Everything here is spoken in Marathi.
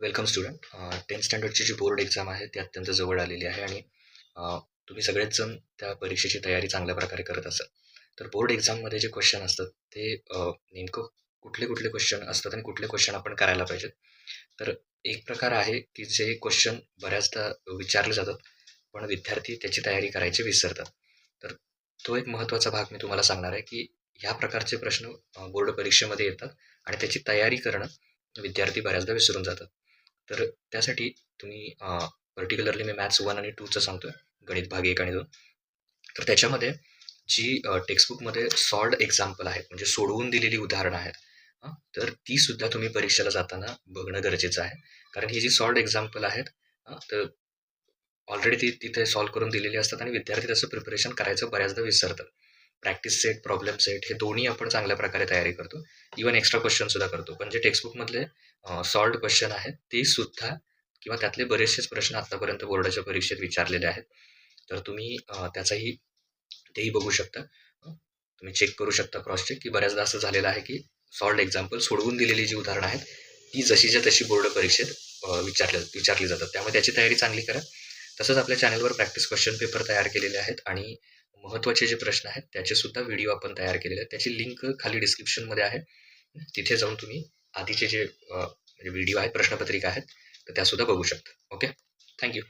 वेलकम स्टुडंट टेन्थ स्टँडर्डची जी बोर्ड एक्झाम आहे ती अत्यंत जवळ आलेली आहे आणि तुम्ही सगळेच जण त्या परीक्षेची तयारी चांगल्या प्रकारे करत असाल. तर बोर्ड एक्झाममध्ये जे क्वेश्चन असतात ते नेमकं कुठले कुठले क्वेश्चन असतात आणि कुठले क्वेश्चन आपण करायला पाहिजेत? तर एक प्रकार आहे की जे क्वेश्चन बऱ्याचदा विचारले जातात पण विद्यार्थी त्याची तयारी करायची विसरतात. तर तो एक महत्त्वाचा भाग मी तुम्हाला सांगणार आहे की ह्या प्रकारचे प्रश्न बोर्ड परीक्षेमध्ये येतात आणि त्याची तयारी करणं विद्यार्थी बऱ्याचदा विसरून जातात. तर त्यासाठी तुम्ही पर्टिक्युलरली मी मॅथ्स वन आणि टूचं सांगतो आहे गणित भाग एक आणि दोन. तर त्याच्यामध्ये जी टेक्स्टबुकमध्ये सॉल्ड एक्झाम्पल आहेत म्हणजे सोडवून दिलेली उदाहरणं आहेत तर ती सुद्धा तुम्ही परीक्षेला जाताना बघणं गरजेचं आहे. कारण ही जी सॉल्ड एक्झाम्पल आहेत तर ऑलरेडी ती तिथे सॉल्व करून दिलेली असतात आणि विद्यार्थी त्याचं प्रिपरेशन करायचं बऱ्याचदा विसरतात. प्रॅक्टिस सेट प्रॉब्लेम सेट हे दोन्ही आपण चांगल्या प्रकारे तयारी करतो. इवन एक्स्ट्रा क्वेश्चनसुद्धा करतो. पण जे टेक्स्टबुकमधले सॉल्ड क्वेश्चन आहेत ते सुद्धा किंवा त्यातले बरेचसेच प्रश्न आत्तापर्यंत बोर्डाच्या परीक्षेत विचारलेले आहेत. तर तुम्ही त्याचाही तेही बघू शकता. तुम्ही चेक करू शकता क्रॉस चेक की बऱ्याचदा असं झालेलं आहे की सॉल्ड एक्झाम्पल सोडवून दिलेली जी उदाहरणं आहेत ती जशीच्या तशी बोर्ड परीक्षेत विचारल्या विचारली जातात. त्यामुळे त्याची तयारी चांगली करा. तसंच आपल्या चॅनलवर प्रॅक्टिस क्वेश्चन पेपर तयार केलेले आहेत आणि महत्त्वाचे जे प्रश्न आहेत त्याचे सुद्धा व्हिडिओ आपण तयार केलेले आहेत. त्याची लिंक खाली डिस्क्रिप्शनमध्ये आहे. तिथे जाऊन तुम्ही आधीचे जे व्हिडिओ म्हणजे आहेत प्रश्नपत्रिका आहेत तर त्यासुद्धा बघू शकता. Okay thank you